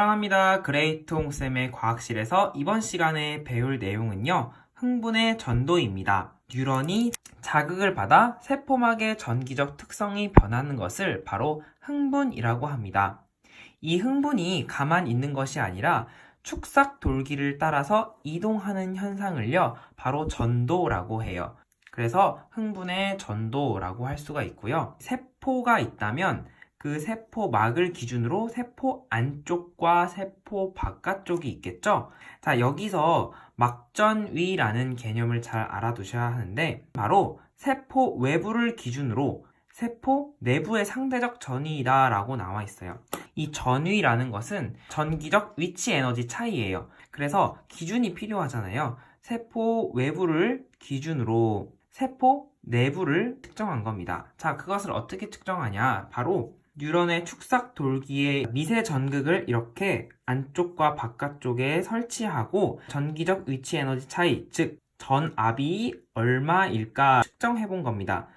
사랑합니다. 그레이트 홍쌤의 과학실에서 이번 시간에 배울 내용은요. 흥분의 전도입니다. 뉴런이 자극을 받아 세포막의 전기적 특성이 변하는 것을 바로 흥분이라고 합니다. 이 흥분이 가만 있는 것이 아니라 축삭 돌기를 따라서 이동하는 현상을요. 바로 전도라고 해요. 그래서 흥분의 전도라고 할 수가 있고요. 세포가 있다면 그 세포막을 기준으로 세포 안쪽과 세포 바깥쪽이 있겠죠? 자, 여기서 막전위라는 개념을 잘 알아두셔야 하는데, 바로 세포 외부를 기준으로 세포 내부의 상대적 전위이다 라고 나와 있어요. 이 전위라는 것은 전기적 위치 에너지 차이예요. 그래서 기준이 필요하잖아요. 세포 외부를 기준으로 세포 내부를 측정한 겁니다. 자, 그것을 어떻게 측정하냐? 바로 뉴런의 축삭 돌기에 미세 전극을 이렇게 안쪽과 바깥쪽에 설치하고 전기적 위치 에너지 차이, 즉 전압이 얼마일까 측정해 본 겁니다.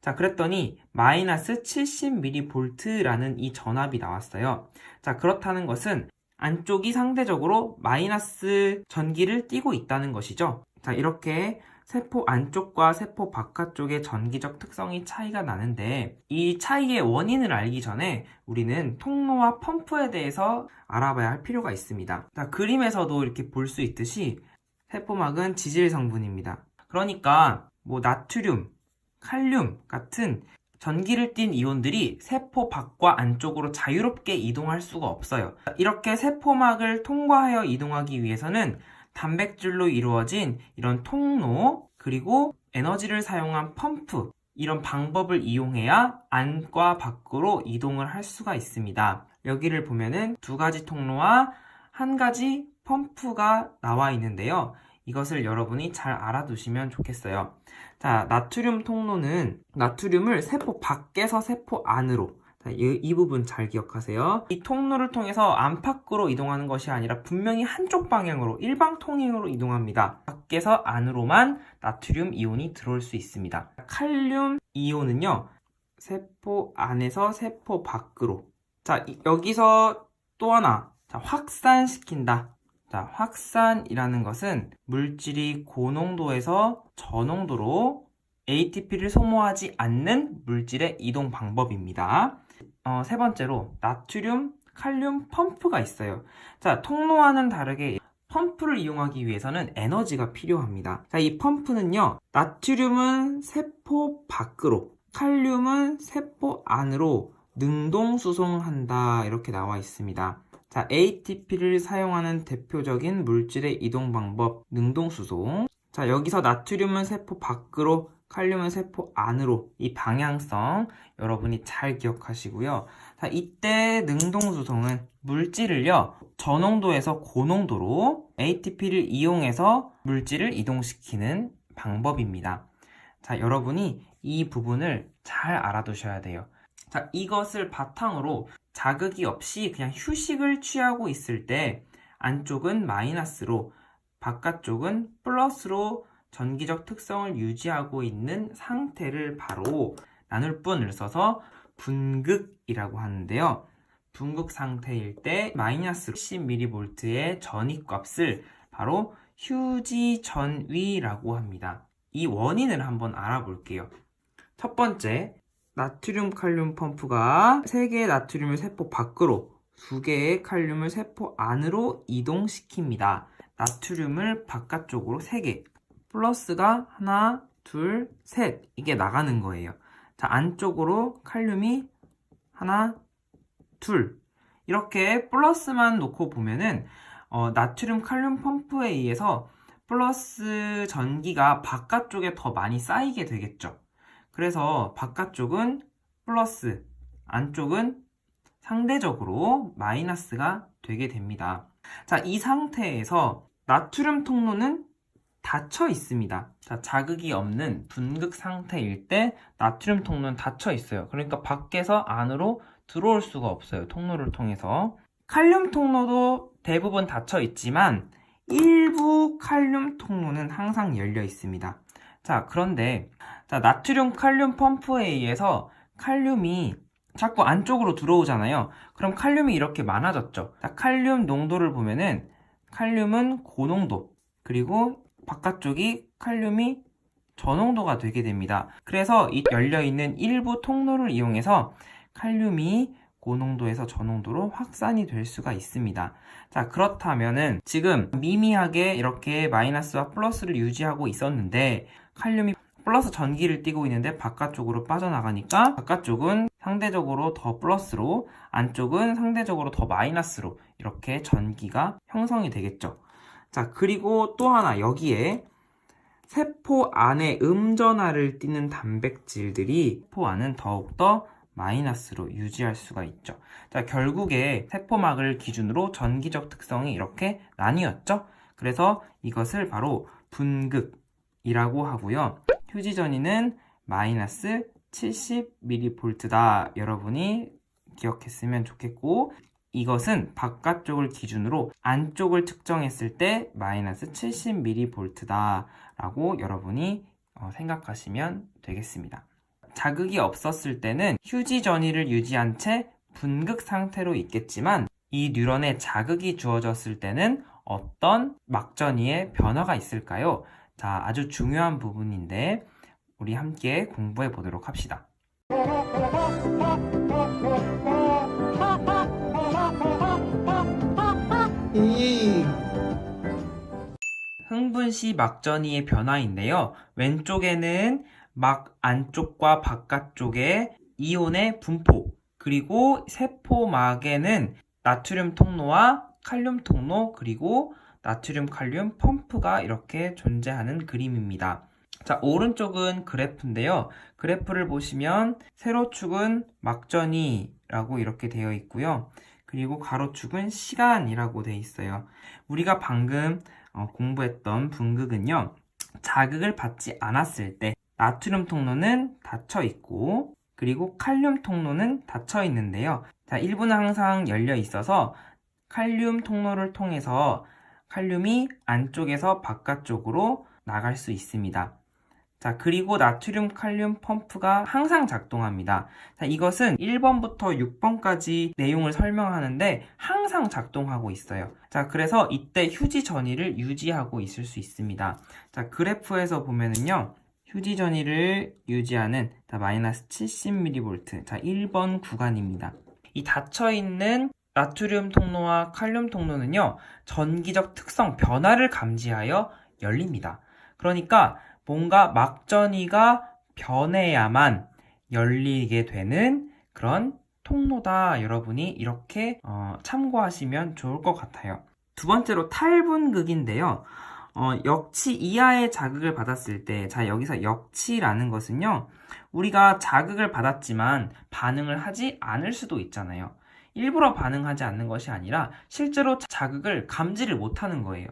자, 그랬더니 마이너스 70mV라는 이 전압이 나왔어요. 자, 그렇다는 것은 안쪽이 상대적으로 마이너스 전기를 띠고 있다는 것이죠. 자, 이렇게 세포 안쪽과 세포 바깥쪽의 전기적 특성이 차이가 나는데 이 차이의 원인을 알기 전에 우리는 통로와 펌프에 대해서 알아봐야 할 필요가 있습니다. 자, 그림에서도 이렇게 볼 수 있듯이 세포막은 지질 성분입니다. 그러니까 뭐 나트륨, 칼륨 같은 전기를 띤 이온들이 세포 밖과 안쪽으로 자유롭게 이동할 수가 없어요. 이렇게 세포막을 통과하여 이동하기 위해서는 단백질로 이루어진 이런 통로, 그리고 에너지를 사용한 펌프, 이런 방법을 이용해야 안과 밖으로 이동을 할 수가 있습니다. 여기를 보면은 두 가지 통로와 한 가지 펌프가 나와 있는데요. 이것을 여러분이 잘 알아두시면 좋겠어요. 자, 나트륨 통로는 나트륨을 세포 밖에서 세포 안으로 자, 이, 이 부분 잘 기억하세요. 이 통로를 통해서 안팎으로 이동하는 것이 아니라 분명히 한쪽 방향으로 일방 통행으로 이동합니다. 밖에서 안으로만 나트륨 이온이 들어올 수 있습니다. 칼륨 이온은요. 세포 안에서 세포 밖으로. 자, 이- 여기서 또 하나. 자, 확산시킨다. 자, 확산이라는 것은 물질이 고농도에서 저농도로 ATP를 소모하지 않는 물질의 이동 방법입니다. 어, 세 번째로 나트륨, 칼륨 펌프가 있어요. 자, 통로와는 다르게 펌프를 이용하기 위해서는 에너지가 필요합니다. 자, 이 펌프는요, 나트륨은 세포 밖으로, 칼륨은 세포 안으로 능동 수송한다. 이렇게 나와 있습니다. 자, ATP를 사용하는 대표적인 물질의 이동 방법, 능동 수송. 자, 여기서 나트륨은 세포 밖으로, 칼륨은 세포 안으로 이 방향성 여러분이 잘 기억하시고요. 자, 이때 능동수송은 물질을요, 저농도에서 고농도로 ATP를 이용해서 물질을 이동시키는 방법입니다. 자, 여러분이 이 부분을 잘 알아두셔야 돼요. 자, 이것을 바탕으로 자극이 없이 그냥 휴식을 취하고 있을 때 안쪽은 마이너스로 바깥쪽은 플러스로 전기적 특성을 유지하고 있는 상태를 바로 나눌 분을 써서 분극이라고 하는데요. 분극 상태일 때 마이너스 10mV의 전위값을 바로 휴지 전위라고 합니다. 이 원인을 한번 알아볼게요. 첫 번째, 나트륨 칼륨 펌프가 3개의 나트륨을 세포 밖으로, 2개의 칼륨을 세포 안으로 이동시킵니다. 나트륨을 바깥쪽으로 3개, 플러스가 하나, 둘, 셋 이게 나가는 거예요. 자, 안쪽으로 칼륨이 하나, 둘 이렇게 플러스만 놓고 보면은 어, 나트륨 칼륨 펌프에 의해서 플러스 전기가 바깥쪽에 더 많이 쌓이게 되겠죠. 그래서 바깥쪽은 플러스, 안쪽은 상대적으로 마이너스가 되게 됩니다. 자, 이 상태에서 나트륨 통로는 닫혀 있습니다. 자, 자극이 없는 분극 상태일 때 나트륨 통로는 닫혀 있어요. 그러니까 밖에서 안으로 들어올 수가 없어요. 통로를 통해서. 칼륨 통로도 대부분 닫혀 있지만 일부 칼륨 통로는 항상 열려 있습니다. 자, 그런데 자, 나트륨 칼륨 펌프에 의해서 칼륨이 자꾸 안쪽으로 들어오잖아요. 그럼 칼륨이 이렇게 많아졌죠. 자, 칼륨 농도를 보면은 칼륨은 고농도 그리고 바깥쪽이 칼륨이 저농도가 되게 됩니다. 그래서 이 열려 있는 일부 통로를 이용해서 칼륨이 고농도에서 저농도로 확산이 될 수가 있습니다. 자, 그렇다면은 지금 미미하게 이렇게 마이너스와 플러스를 유지하고 있었는데 칼륨이 플러스 전기를 띠고 있는데 바깥쪽으로 빠져나가니까 바깥쪽은 상대적으로 더 플러스로 안쪽은 상대적으로 더 마이너스로 이렇게 전기가 형성이 되겠죠. 자, 그리고 또 하나 여기에 세포 안에 음전하를 띠는 단백질들이 세포 안은 더욱더 마이너스로 유지할 수가 있죠. 자, 결국에 세포막을 기준으로 전기적 특성이 이렇게 나뉘었죠. 그래서 이것을 바로 분극이라고 하고요. 휴지 전이는 마이너스 70mV다. 여러분이 기억했으면 좋겠고, 이것은 바깥쪽을 기준으로 안쪽을 측정했을 때 마이너스 70mV다. 라고 여러분이 어, 생각하시면 되겠습니다. 자극이 없었을 때는 휴지 전이를 유지한 채 분극 상태로 있겠지만 이 뉴런에 자극이 주어졌을 때는 어떤 막전이의 변화가 있을까요? 자, 아주 중요한 부분인데 우리 함께 공부해 보도록 합시다. 흥분 시 막전이의 변화인데요. 왼쪽에는 막 안쪽과 바깥쪽의 이온의 분포, 그리고 세포막에는 나트륨 통로와 칼륨 통로, 그리고 나트륨 칼륨 펌프가 이렇게 존재하는 그림입니다. 자, 오른쪽은 그래프인데요. 그래프를 보시면 세로축은 막전이라고 이렇게 되어 있고요. 그리고 가로축은 시간이라고 되어 있어요. 우리가 방금 어, 공부했던 분극은요. 자극을 받지 않았을 때 나트륨 통로는 닫혀 있고 그리고 칼륨 통로는 닫혀 있는데요. 자, 1부는 항상 열려 있어서 칼륨 통로를 통해서 칼륨이 안쪽에서 바깥쪽으로 나갈 수 있습니다. 자, 그리고 나트륨 칼륨 펌프가 항상 작동합니다. 자, 이것은 1번부터 6번까지 내용을 설명하는데 항상 작동하고 있어요. 자, 그래서 이때 휴지 전이를 유지하고 있을 수 있습니다. 자, 그래프에서 보면은요. 휴지 전이를 유지하는 자, 마이너스 70mV. 자, 1번 구간입니다. 이 닫혀 있는 나트륨 통로와 칼륨 통로는요. 전기적 특성 변화를 감지하여 열립니다. 그러니까 뭔가 막전이가 변해야만 열리게 되는 그런 통로다. 여러분이 이렇게 어, 참고하시면 좋을 것 같아요. 두 번째로 탈분극인데요. 어, 역치 이하의 자극을 받았을 때, 자, 여기서 역치라는 것은요, 우리가 자극을 받았지만 반응을 하지 않을 수도 있잖아요. 일부러 반응하지 않는 것이 아니라 실제로 자극을 감지를 못하는 거예요.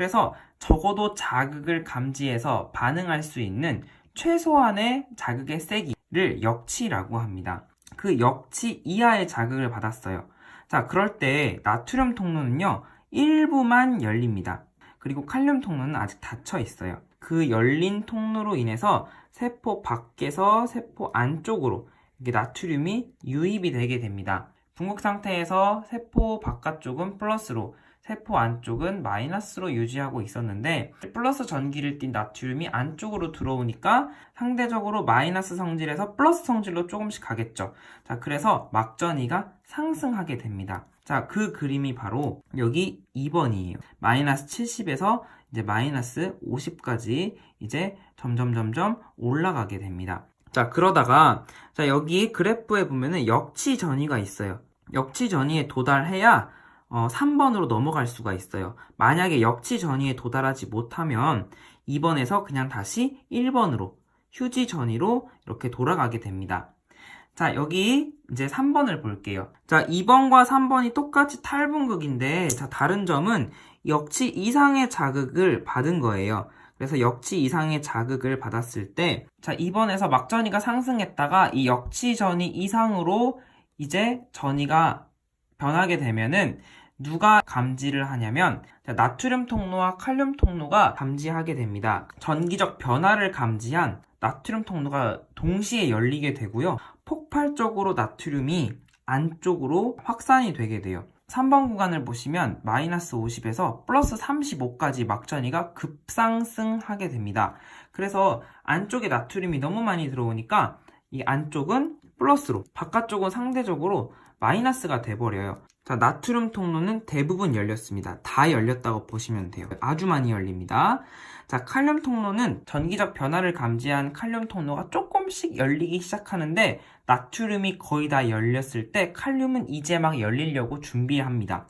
그래서 적어도 자극을 감지해서 반응할 수 있는 최소한의 자극의 세기를 역치라고 합니다. 그 역치 이하의 자극을 받았어요. 자, 그럴 때 나트륨 통로는요, 일부만 열립니다. 그리고 칼륨 통로는 아직 닫혀 있어요. 그 열린 통로로 인해서 세포 밖에서 세포 안쪽으로 이게 나트륨이 유입이 되게 됩니다. 분극 상태에서 세포 바깥쪽은 플러스로 세포 안쪽은 마이너스로 유지하고 있었는데 플러스 전기를 띤 나트륨이 안쪽으로 들어오니까 상대적으로 마이너스 성질에서 플러스 성질로 조금씩 가겠죠. 자, 그래서 막전이가 상승하게 됩니다. 자, 그 그림이 바로 여기 2번이에요. 마이너스 70에서 이제 마이너스 50까지 이제 점점 점점 올라가게 됩니다. 자, 그러다가 자, 여기 그래프에 보면은 역치 전이가 있어요. 역치 전이에 도달해야 어, 3번으로 넘어갈 수가 있어요. 만약에 역치 전이에 도달하지 못하면 2번에서 그냥 다시 1번으로 휴지 전이로 이렇게 돌아가게 됩니다. 자, 여기 이제 3번을 볼게요. 자, 2번과 3번이 똑같이 탈분극인데, 자, 다른 점은 역치 이상의 자극을 받은 거예요. 그래서 역치 이상의 자극을 받았을 때, 자, 2번에서 막전이가 상승했다가 이 역치 전이 이상으로 이제 전이가 변하게 되면은 누가 감지를 하냐면 나트륨 통로와 칼륨 통로가 감지하게 됩니다. 전기적 변화를 감지한 나트륨 통로가 동시에 열리게 되고요. 폭발적으로 나트륨이 안쪽으로 확산이 되게 돼요. 3번 구간을 보시면 마이너스 50에서 플러스 35까지 막전이가 급상승하게 됩니다. 그래서 안쪽에 나트륨이 너무 많이 들어오니까 이 안쪽은 플러스로, 바깥쪽은 상대적으로 마이너스가 돼버려요. 자, 나트륨 통로는 대부분 열렸습니다. 다 열렸다고 보시면 돼요. 아주 많이 열립니다. 자, 칼륨 통로는 전기적 변화를 감지한 칼륨 통로가 조금씩 열리기 시작하는데 나트륨이 거의 다 열렸을 때 칼륨은 이제 막 열리려고 준비합니다.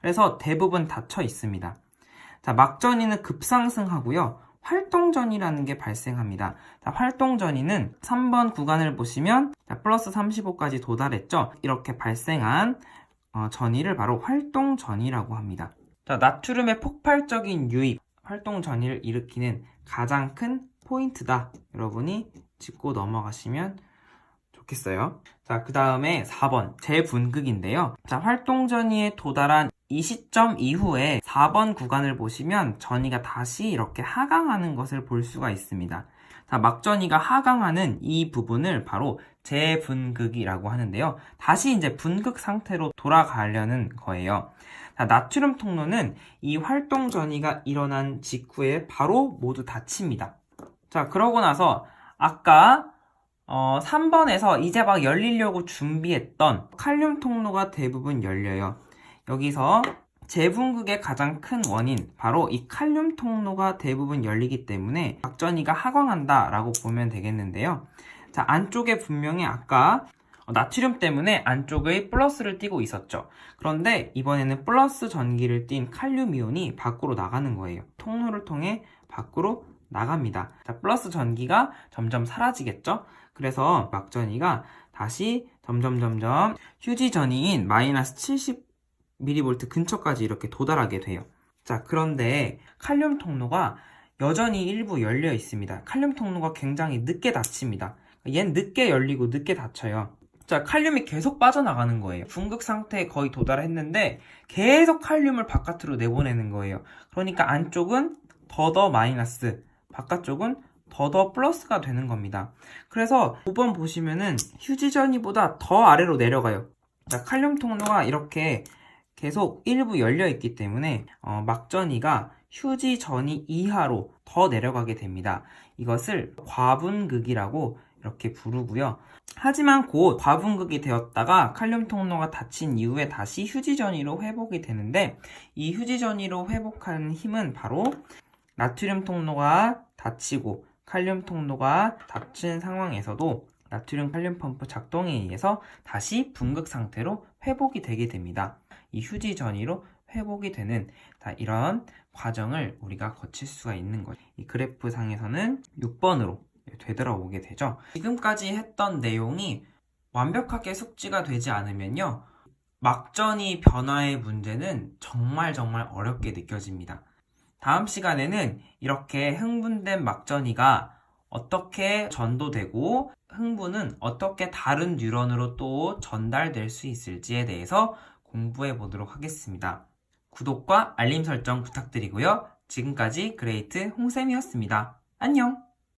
그래서 대부분 닫혀 있습니다. 자, 막전이는 급상승하고요. 활동전이라는 게 발생합니다. 자, 활동전이는 3번 구간을 보시면 자, 플러스 35까지 도달했죠. 이렇게 발생한 어, 전이를 바로 활동전이라고 합니다. 자, 나트륨의 폭발적인 유입, 활동전이를 일으키는 가장 큰 포인트다. 여러분이 짚고 넘어가시면 좋겠어요. 자, 그 다음에 4번 재분극인데요. 자, 활동 전이에 도달한 이 시점 이후에 4번 구간을 보시면 전이가 다시 이렇게 하강하는 것을 볼 수가 있습니다. 자, 막전이가 하강하는 이 부분을 바로 재분극이라고 하는데요. 다시 이제 분극 상태로 돌아가려는 거예요. 자, 나트륨 통로는 이 활동 전이가 일어난 직후에 바로 모두 닫힙니다. 자, 그러고 나서 아까 어, 3번에서 이제 막 열리려고 준비했던 칼륨 통로가 대부분 열려요. 여기서 재분극의 가장 큰 원인 바로 이 칼륨 통로가 대부분 열리기 때문에 박전이가 하강한다 라고 보면 되겠는데요. 자 안쪽에 분명히 아까 나트륨 때문에 안쪽의 플러스를 띠고 있었죠. 그런데 이번에는 플러스 전기를 띤 칼륨 이온이 밖으로 나가는 거예요. 통로를 통해 밖으로 나갑니다. 자, 플러스 전기가 점점 사라지겠죠? 그래서 막전이가 다시 점점 점점 휴지 전이인 마이너스 70mV 근처까지 이렇게 도달하게 돼요. 자, 그런데 칼륨 통로가 여전히 일부 열려 있습니다. 칼륨 통로가 굉장히 늦게 닫힙니다. 얘는 늦게 열리고 늦게 닫혀요. 자, 칼륨이 계속 빠져나가는 거예요. 분극 상태에 거의 도달했는데 계속 칼륨을 바깥으로 내보내는 거예요. 그러니까 안쪽은 더더 마이너스, 바깥쪽은 더더 플러스가 되는 겁니다. 그래서 5번 보시면은 휴지전이보다 더 아래로 내려가요. 자, 칼륨 통로가 이렇게 계속 일부 열려 있기 때문에 어, 막전이가 휴지 전이 이하로 더 내려가게 됩니다. 이것을 과분극이라고 이렇게 부르고요. 하지만 곧 과분극이 되었다가 칼륨 통로가 닫힌 이후에 다시 휴지 전이로 회복이 되는데 이 휴지 전이로 회복하는 힘은 바로 나트륨 통로가 닫히고 칼륨 통로가 닫힌 상황에서도 나트륨 칼륨 펌프 작동에 의해서 다시 분극 상태로 회복이 되게 됩니다. 이 휴지 전이로 회복이 되는 다 이런 과정을 우리가 거칠 수가 있는 거죠. 이 그래프 상에서는 6번으로 되돌아오게 되죠. 지금까지 했던 내용이 완벽하게 숙지가 되지 않으면요. 막전이 변화의 문제는 정말 정말 어렵게 느껴집니다. 다음 시간에는 이렇게 흥분된 막전이가 어떻게 전도되고 흥분은 어떻게 다른 뉴런으로 또 전달될 수 있을지에 대해서 공부해 보도록 하겠습니다. 구독과 알림 설정 부탁드리고요. 지금까지 그레이트 홍쌤이었습니다. 안녕!